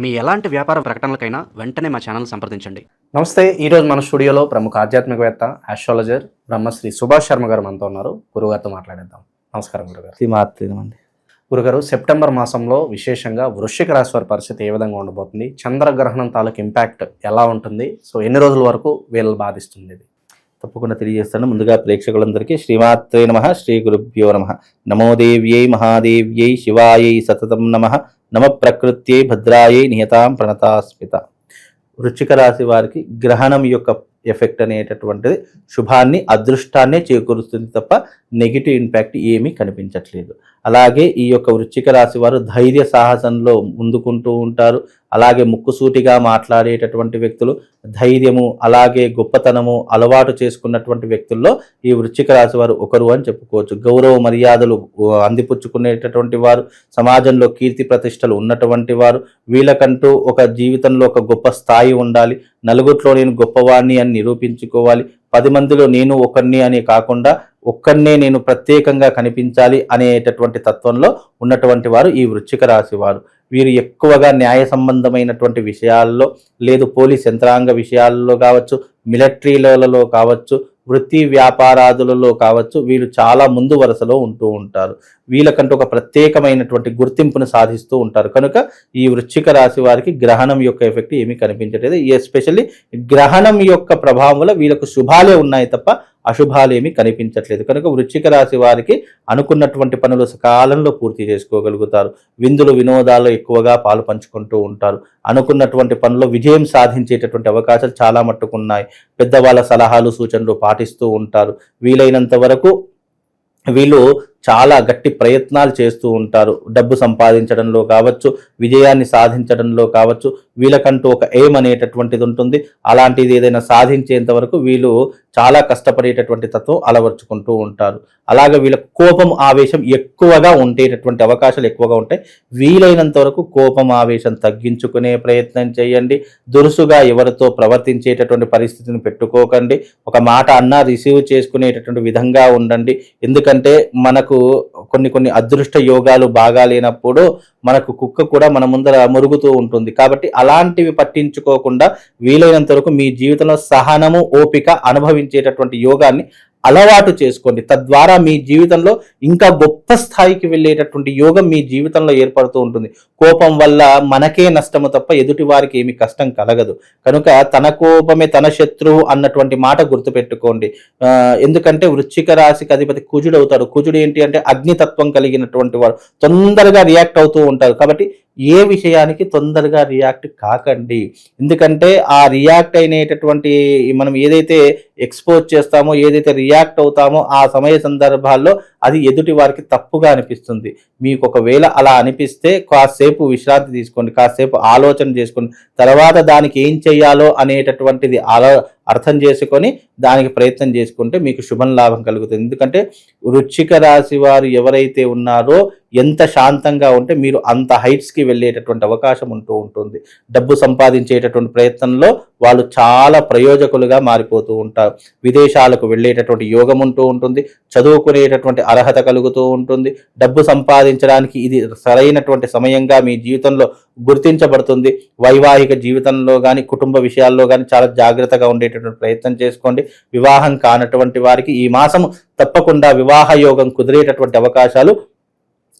మీ ఎలాంటి వ్యాపార ప్రకటనలకైనా వెంటనే మా ఛానల్ సంప్రదించండి. నమస్తే ఈరోజు మన స్టూడియోలో ప్రముఖ ఆధ్యాత్మికవేత్త ఆస్ట్రాలజర్ బ్రహ్మశ్రీ సుభాష్ శర్మ గారు మనతో ఉన్నారు. గురుగారితో మాట్లాడేద్దాం. నమస్కారం గురుగారు. గురుగారు సెప్టెంబర్ మాసంలో విశేషంగా వృశ్చిక రాశి వారి పరిస్థితి ఏ విధంగా ఉండబోతుంది? చంద్రగ్రహణం తాలూకు ఇంపాక్ట్ ఎలా ఉంటుంది? సో ఎన్ని రోజుల వరకు వీళ్ళు బాధిస్తుంది ఇది? తప్పకుండా తెలియజేస్తాను. ముందుగా ప్రేక్షకులందరికీ శ్రీమాత్రే నమ శ్రీ గురుభ్యో నమ. నమోదేవ్యై మహాదేవ్యై శివాయై సతతం నమ. నమ ప్రకృత్యై భద్రాయై నియతాం ప్రణతాస్మిత. వృచ్చిక రాశి వారికి గ్రహణం యొక్క ఎఫెక్ట్ అనేటటువంటిది శుభాన్ని అదృష్టాన్నే చేకూరుస్తుంది తప్ప నెగిటివ్ ఇంపాక్ట్ ఏమీ కనిపించట్లేదు. అలాగే ఈ యొక్క వృశ్చిక రాశి వారు ధైర్య సాహసంలో ముందుకుంటూ ఉంటారు. అలాగే ముక్కుసూటిగా మాట్లాడేటటువంటి వ్యక్తులు ధైర్యము అలాగే గొప్పతనము అలవాటు చేసుకున్నటువంటి వ్యక్తుల్లో ఈ వృశ్చిక రాశి వారు ఒకరు అని చెప్పుకోవచ్చు. గౌరవ మర్యాదలు అందిపుచ్చుకునేటటువంటి వారు సమాజంలో కీర్తి ప్రతిష్టలు ఉన్నటువంటి వారు వీళ్ళకంటూ ఒక జీవితంలో ఒక గొప్ప స్థాయి ఉండాలి. నలుగురిలో నేను గొప్పవాణ్ణి అని నిరూపించుకోవాలి. పది మందిలో నేను ఒకరిని అని కాకుండా ఒక్కరినే నేను ప్రత్యేకంగా కనిపించాలి అనేటటువంటి తత్వంలో ఉన్నటువంటి వారు ఈ వృశ్చిక రాశి వారు. వీరు ఎక్కువగా న్యాయ సంబంధమైనటువంటి విషయాల్లో లేదు పోలీస్ యంత్రాంగ విషయాల్లో కావచ్చు మిలిటరీలలో కావచ్చు వృత్తి వ్యాపారాదులలో కావచ్చు వీళ్ళు చాలా ముందు వరుసలో ఉంటూ ఉంటారు. వీళ్ళకంటూ ఒక ప్రత్యేకమైనటువంటి గుర్తింపును సాధిస్తూ ఉంటారు. కనుక ఈ వృశ్చిక రాశి వారికి గ్రహణం యొక్క ఎఫెక్ట్ ఏమీ కనిపించట్లేదు. ఎస్పెషల్లీ గ్రహణం యొక్క ప్రభావం వల్ల వీళ్ళకు శుభాలే ఉన్నాయి తప్ప అశుభాలు ఏమీ కనిపించట్లేదు. కనుక వృశ్చిక రాశి వారికి అనుకున్నటువంటి పనులు సకాలంలో పూర్తి చేసుకోగలుగుతారు. విందులు వినోదాల్లో ఎక్కువగా పాలు పంచుకుంటూ ఉంటారు. అనుకున్నటువంటి పనుల్లో విజయం సాధించేటటువంటి అవకాశాలు చాలా మట్టుకున్నాయి పెద్దవాళ్ళ సలహాలు సూచనలు పాటిస్తూ ఉంటారు. వీలైనంత వరకు వీళ్ళు చాలా గట్టి ప్రయత్నాలు చేస్తూ ఉంటారు. డబ్బు సంపాదించడంలో కావచ్చు విజయాన్ని సాధించడంలో కావచ్చు వీళ్ళకంటూ ఒక ఎయిమ్ అనేటటువంటిది ఉంటుంది. అలాంటిది ఏదైనా సాధించేంత వరకు వీళ్ళు చాలా కష్టపడేటటువంటి తత్వం అలవర్చుకుంటూ ఉంటారు. అలాగే వీళ్ళ కోపం ఆవేశం ఎక్కువగా ఉండేటటువంటి అవకాశాలు ఎక్కువగా ఉంటాయి. వీలైనంత వరకు కోపం ఆవేశం తగ్గించుకునే ప్రయత్నం చేయండి. దురుసుగా ఎవరితో ప్రవర్తించేటటువంటి పరిస్థితిని పెట్టుకోకండి. ఒక మాట అన్నా రిసీవ్ చేసుకునేటటువంటి విధంగా ఉండండి. ఎందుకంటే మనకు కొన్ని కొన్ని అదృష్ట యోగాలు బాగా లేనప్పుడు మనకు కుక్క కూడా మన ముందర మురుగుతూ ఉంటుంది. కాబట్టి అలాంటివి పట్టించుకోకుండా వీలైనంత వరకు మీ జీవితంలో సహనము ఓపిక అనుభవించేటటువంటి యోగాన్ని అలవాటు చేసుకోండి. తద్వారా మీ జీవితంలో ఇంకా గొప్ప స్థాయికి వెళ్ళేటటువంటి యోగం మీ జీవితంలో ఏర్పడుతూ ఉంటుంది. కోపం వల్ల మనకే నష్టము తప్ప ఎదుటి వారికి ఏమి కష్టం కలగదు. కనుక తన కోపమే తన శత్రువు అన్నటువంటి మాట గుర్తుపెట్టుకోండి. ఎందుకంటే వృశ్చిక రాశికి అధిపతి కుజుడు అవుతాడు. కుజుడు ఏంటి అంటే అగ్నితత్వం కలిగినటువంటి వాడు. తొందరగా రియాక్ట్ అవుతూ ఉంటారు కాబట్టి ఏ విషయానికి తొందరగా రియాక్ట్ కాకండి. ఎందుకంటే ఆ రియాక్ట్ అయినటువంటి మనం ఏదైతే ఎక్స్పోజ్ చేస్తామో ఏదైతే రియాక్ట్ అవుతామో ఆ సమయ సందర్భాల్లో అది ఎదుటి వారికి తప్పుగా అనిపిస్తుంది. మీకు ఒకవేళ అలా అనిపిస్తే కాసేపు విశ్రాంతి తీసుకోండి కాసేపు ఆలోచన చేసుకోండి. తర్వాత దానికి ఏం చేయాలో అనేటటువంటిది ఆలో అర్థం చేసుకొని దానికి ప్రయత్నం చేసుకుంటే మీకు శుభం లాభం కలుగుతుంది. ఎందుకంటే వృచ్చిక రాశి వారు ఎవరైతే ఉన్నారో ఎంత శాంతంగా ఉంటే మీరు అంత హైట్స్కి వెళ్ళేటటువంటి అవకాశం ఉంటూ ఉంటుంది. డబ్బు సంపాదించేటటువంటి ప్రయత్నంలో వాళ్ళు చాలా ప్రయోజకులుగా మారిపోతూ ఉంటారు. విదేశాలకు వెళ్ళేటటువంటి యోగం ఉంటూ ఉంటుంది. చదువుకునేటటువంటి అర్హత కలుగుతూ ఉంటుంది. డబ్బు సంపాదించడానికి ఇది సరైనటువంటి సమయంగా మీ జీవితంలో గుర్తించబడుతుంది. వైవాహిక జీవితంలో కానీ కుటుంబ విషయాల్లో కానీ చాలా జాగ్రత్తగా ఉండేటటువంటి ప్రయత్నం చేసుకోండి. వివాహం కానటువంటి వారికి ఈ మాసం తప్పకుండా వివాహ యోగం కుదిరేటటువంటి అవకాశాలు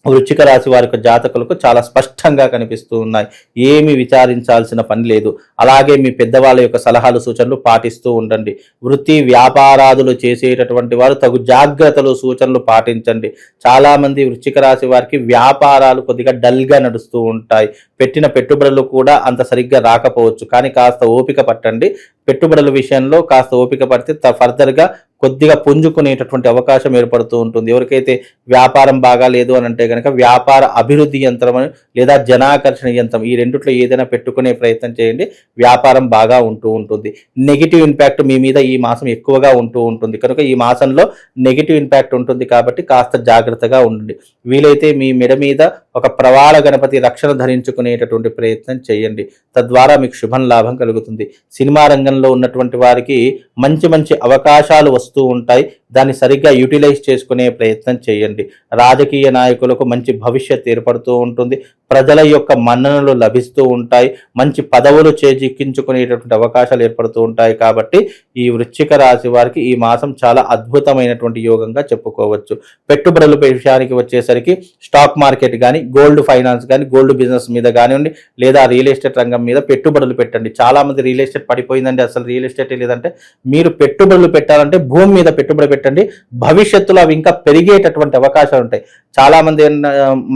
వృచ్చిక రాశి వారి యొక్క జాతకులకు చాలా స్పష్టంగా కనిపిస్తూ ఉన్నాయి. ఏమి విచారించాల్సిన పని లేదు. అలాగే మీ పెద్దవాళ్ళ యొక్క సలహాలు సూచనలు పాటిస్తూ ఉండండి. వృత్తి వ్యాపారాదులు చేసేటటువంటి వారు తగు జాగ్రత్తలు సూచనలు పాటించండి. చాలామంది వృచ్చిక రాశి వారికి వ్యాపారాలు కొద్దిగా డల్గా నడుస్తూ ఉంటాయి. పెట్టిన పెట్టుబడులు కూడా అంత సరిగ్గా రాకపోవచ్చు. కానీ కాస్త ఓపిక పట్టండి. పెట్టుబడుల విషయంలో కాస్త ఓపిక పడితే త- ఫర్దర్గా కొద్దిగా పుంజుకునేటటువంటి అవకాశం ఏర్పడుతూ ఉంటుంది. ఎవరికైతే వ్యాపారం బాగా లేదు అని అంటే కనుక వ్యాపార అభివృద్ధి యంత్రం అని లేదా జనాకర్షణ యంత్రం ఈ రెండిట్లో ఏదైనా పెట్టుకునే ప్రయత్నం చేయండి. వ్యాపారం బాగా ఉంటూ ఉంటుంది. నెగిటివ్ ఇంపాక్ట్ మీ మీద ఈ మాసం ఎక్కువగా ఉంటూ ఉంటుంది. కనుక ఈ మాసంలో నెగిటివ్ ఇంపాక్ట్ ఉంటుంది కాబట్టి కాస్త జాగ్రత్తగా ఉండండి. వీలైతే మీ మెడ మీద ఒక ప్రవాళ గణపతి రక్షణ ధరించుకునే అనేటటువంటి ప్రయత్నం చేయండి. తద్వారా మీకు శుభం లాభం కలుగుతుంది. సినిమా రంగంలో ఉన్నటువంటి వారికి మంచి మంచి అవకాశాలు వస్తూ ఉంటాయి. దాన్ని సరిగ్గా యూటిలైజ్ చేసుకునే ప్రయత్నం చేయండి. రాజకీయ నాయకులకు మంచి భవిష్యత్ ఏర్పడుతూ ఉంటుంది. ప్రజల యొక్క మన్ననలు లభిస్తూ ఉంటాయి. మంచి పదవులు చేజిక్కించుకునేటటువంటి అవకాశాలు ఏర్పడుతూ ఉంటాయి కాబట్టి ఈ వృశ్చిక రాశి వారికి ఈ మాసం చాలా అద్భుతమైనటువంటి యోగంగా చెప్పుకోవచ్చు. పెట్టుబడుల విషయానికి వచ్చేసరికి స్టాక్ మార్కెట్ కానీ గోల్డ్ ఫైనాన్స్ కానీ గోల్డ్ బిజినెస్ మీద కానివ్వండి లేదా రియల్ ఎస్టేట్ రంగం మీద పెట్టుబడులు పెట్టండి. చాలా మంది రియల్ ఎస్టేట్ పడిపోయిందండి. అసలు రియల్ ఎస్టేట్ లేదంటే మీరు పెట్టుబడులు పెట్టాలంటే భూమి మీద పెట్టుబడి పెట్టండి. భవిష్యత్తులో అవి ఇంకా పెరిగేటటువంటి అవకాశాలు ఉంటాయి. చాలామంది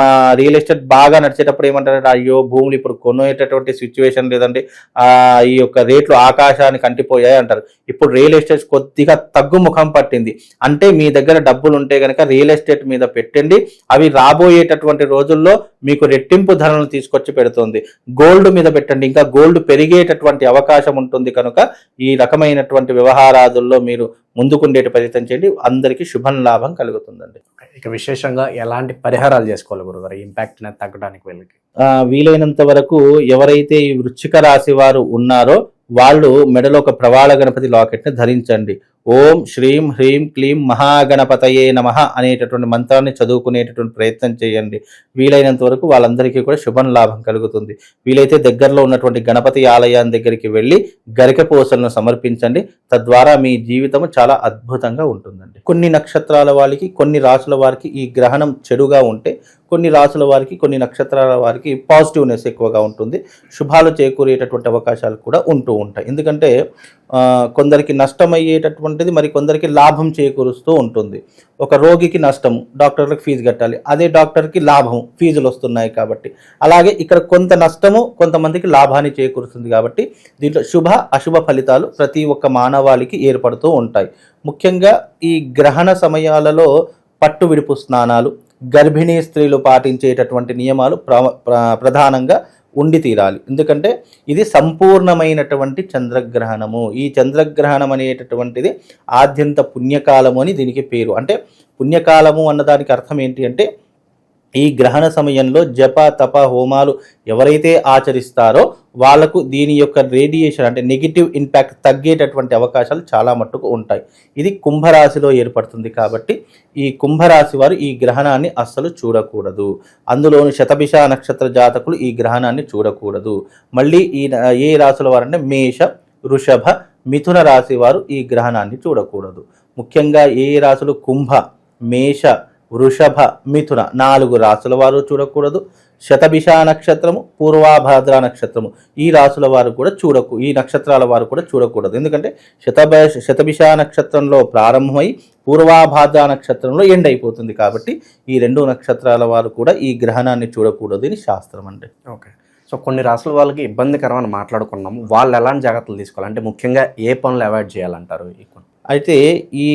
మా రియల్ ఎస్టేట్ బాగా నడిచేటప్పుడు ఏమంటారంటే అయ్యో భూములు ఇప్పుడు కొనేటటువంటి సిచ్యువేషన్ లేదండి. ఈ యొక్క రేట్లు ఆకాశానికి అంటిపోయాయి అంటారు. ఇప్పుడు రియల్ ఎస్టేట్ కొద్దిగా తగ్గుముఖం పట్టింది. అంటే మీ దగ్గర డబ్బులు ఉంటే కనుక రియల్ ఎస్టేట్ మీద పెట్టండి. అవి రాబోయేటటువంటి రోజుల్లో మీకు రెట్టింపు ధరలను తీసుకొచ్చి పెడుతుంది. గోల్డ్ మీద పెట్టండి. ఇంకా గోల్డ్ పెరిగేటటువంటి అవకాశం ఉంటుంది కనుక ఈ రకమైనటువంటి వ్యవహారాదుల్లో మీరు ముందుకుండేటి ప్రయత్నం చేయండి. అందరికీ శుభం లాభం కలుగుతుందండి. ఇక విశేషంగా ఎలాంటి పరిహారాలు చేసుకోవాలి గురుగారు? ఇంపాక్ట్ తగ్గడానికి వీళ్ళకి. వీలైనంత వరకు ఎవరైతే ఈ వృశ్చిక రాశి వారు ఉన్నారో వాళ్ళు మెడలో ఒక ప్రవాళ గణపతి లాకెట్ని ధరించండి. ఓం శ్రీం హ్రీం క్లీం మహాగణపతయే నమ అనేటటువంటి మంత్రాన్ని చదువుకునేటటువంటి ప్రయత్నం చేయండి. వీలైనంత వరకు వాళ్ళందరికీ కూడా శుభం లాభం కలుగుతుంది. వీలైతే దగ్గరలో ఉన్నటువంటి గణపతి ఆలయాన్ని దగ్గరికి వెళ్ళి గరిక పూసలను సమర్పించండి. తద్వారా మీ జీవితం చాలా అద్భుతంగా ఉంటుందండి. కొన్ని నక్షత్రాల వాళ్ళకి కొన్ని రాసుల వారికి ఈ గ్రహణం చెడుగా ఉంటే కొన్ని రాసుల వారికి కొన్ని నక్షత్రాల వారికి పాజిటివ్నెస్ ఎక్కువగా ఉంటుంది. శుభాలు చేకూరేటటువంటి అవకాశాలు కూడా ఉంటూ ఉంటాయి. ఎందుకంటే కొందరికి నష్టం అయ్యేటటువంటిది మరి కొందరికి లాభం చేకూరుస్తూ ఉంటుంది. ఒక రోగికి నష్టము డాక్టర్లకు ఫీజు కట్టాలి. అదే డాక్టర్కి లాభం ఫీజులు వస్తున్నాయి కాబట్టి. అలాగే ఇక్కడ కొంత నష్టము కొంతమందికి లాభాన్ని చేకూరుస్తుంది కాబట్టి దీంట్లో శుభ అశుభ ఫలితాలు ప్రతి ఒక్క మానవాళికి ఏర్పడుతూ ఉంటాయి. ముఖ్యంగా ఈ గ్రహణ సమయాలలో పట్టు విడుపు స్నానాలు గర్భిణీ స్త్రీలు పాటించేటటువంటి నియమాలు ప్ర ప్రధానంగా ఉండి తీరాలి. ఎందుకంటే ఇది సంపూర్ణమైనటువంటి చంద్రగ్రహణము. ఈ చంద్రగ్రహణం అనేటటువంటిది ఆద్యంత పుణ్యకాలము అని దీనికి పేరు. అంటే పుణ్యకాలము అన్నదానికి అర్థం ఏంటి అంటే ఈ గ్రహణ సమయంలో జప తప హోమాలు ఎవరైతే ఆచరిస్తారో వాళ్ళకు దీని యొక్క రేడియేషన్ అంటే నెగిటివ్ ఇంపాక్ట్ తగ్గేటటువంటి అవకాశాలు చాలా మట్టుకు ఉంటాయి. ఇది కుంభరాశిలో ఏర్పడుతుంది కాబట్టి ఈ కుంభరాశి వారు ఈ గ్రహణాన్ని అస్సలు చూడకూడదు. అందులోని శతభిష నక్షత్ర జాతకులు ఈ గ్రహణాన్ని చూడకూడదు. మళ్ళీ ఈ ఏ రాశుల వారంటే మేష వృషభ మిథున రాశి వారు ఈ గ్రహణాన్ని చూడకూడదు. ముఖ్యంగా ఏ రాశులు కుంభ మేష వృషభ మిథున నాలుగు రాసుల వారు చూడకూడదు. శతభిష నక్షత్రము పూర్వాభాద్ర నక్షత్రము. ఈ రాసుల వారు కూడా చూడకు ఈ నక్షత్రాల వారు కూడా చూడకూడదు. ఎందుకంటే శతభ శతభిష నక్షత్రంలో ప్రారంభమై పూర్వాభాద్ర నక్షత్రంలో ఎండ్ అయిపోతుంది కాబట్టి ఈ రెండు నక్షత్రాల వారు కూడా ఈ గ్రహణాన్ని చూడకూడదు అని శాస్త్రం అండి. ఓకే. సో కొన్ని రాసుల వాళ్ళకి ఇబ్బందికరమని మాట్లాడుకున్నాము. వాళ్ళు ఎలాంటి జాగ్రత్తలు తీసుకోవాలి? అంటే ముఖ్యంగా ఏ పనులు అవాయిడ్ చేయాలంటారు? అయితే ఈ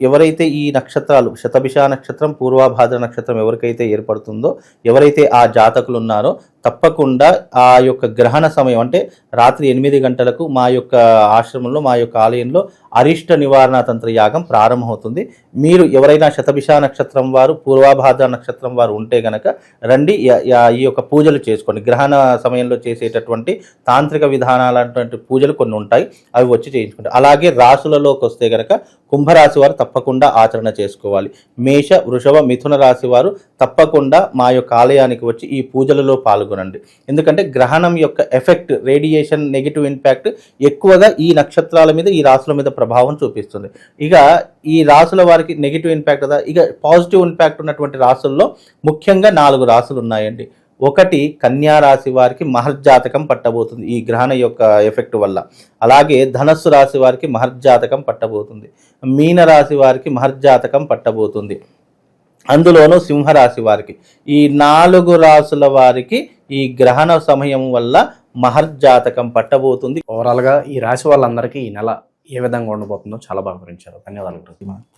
ఎవరైతే ఈ నక్షత్రాలు శతభిష నక్షత్రం పూర్వాభాద్ర నక్షత్రం ఎవరికైతే ఏర్పడుతుందో ఎవరైతే ఆ జాతకులు ఉన్నారో తప్పకుండా ఆ యొక్క గ్రహణ సమయం అంటే రాత్రి ఎనిమిది గంటలకు మా యొక్క ఆశ్రమంలో మా యొక్క ఆలయంలో అరిష్ట నివారణ తంత్ర యాగం ప్రారంభమవుతుంది. మీరు ఎవరైనా శతభిష నక్షత్రం వారు పూర్వాభాద్ర నక్షత్రం వారు ఉంటే గనక రండి య- ఈ యొక్క పూజలు చేసుకోండి. గ్రహణ సమయంలో చేసేటటువంటి తాంత్రిక విధానాలటువంటి పూజలు కొన్ని ఉంటాయి అవి వచ్చి చేయించుకుంటారు. అలాగే రాసులలోకి వస్తే గనక కుంభరాశి వారు తప్పకుండా ఆచరణ చేసుకోవాలి. మేష వృషభ మిథున రాశి వారు తప్పకుండా మా యొక్క ఆలయానికి వచ్చి ఈ పూజలలో పాల్గొనండి. ఎందుకంటే గ్రహణం యొక్క ఎఫెక్ట్ రేడియేషన్ నెగిటివ్ ఇంపాక్ట్ ఎక్కువగా ఈ నక్షత్రాల మీద ఈ రాసుల మీద ప్రభావం చూపిస్తుంది. ఇక ఈ రాసుల వారికి నెగిటివ్ ఇంపాక్ట్ కదా ఇక పాజిటివ్ ఇంపాక్ట్ ఉన్నటువంటి రాసుల్లో ముఖ్యంగా నాలుగు రాసులు ఉన్నాయండి. ఒకటి కన్యా రాశి వారికి మహర్జాతకం పట్టబోతుంది ఈ గ్రహణ యొక్క ఎఫెక్ట్ వల్ల. అలాగే ధనస్సు రాశి వారికి మహర్జాతకం పట్టబోతుంది. మీన రాశి వారికి మహర్జాతకం పట్టబోతుంది. అందులోనూ సింహరాశి వారికి. ఈ నాలుగు రాసుల వారికి ఈ గ్రహణ సమయం వల్ల మహర్జాతకం పట్టబోతుంది. ఓవరాల్గా ఈ రాశి వాళ్ళందరికీ ఈ నెల ఏ విధంగా ఉండబోతుందో చాలా బాగా వివరించారు. ధన్యవాదాలు.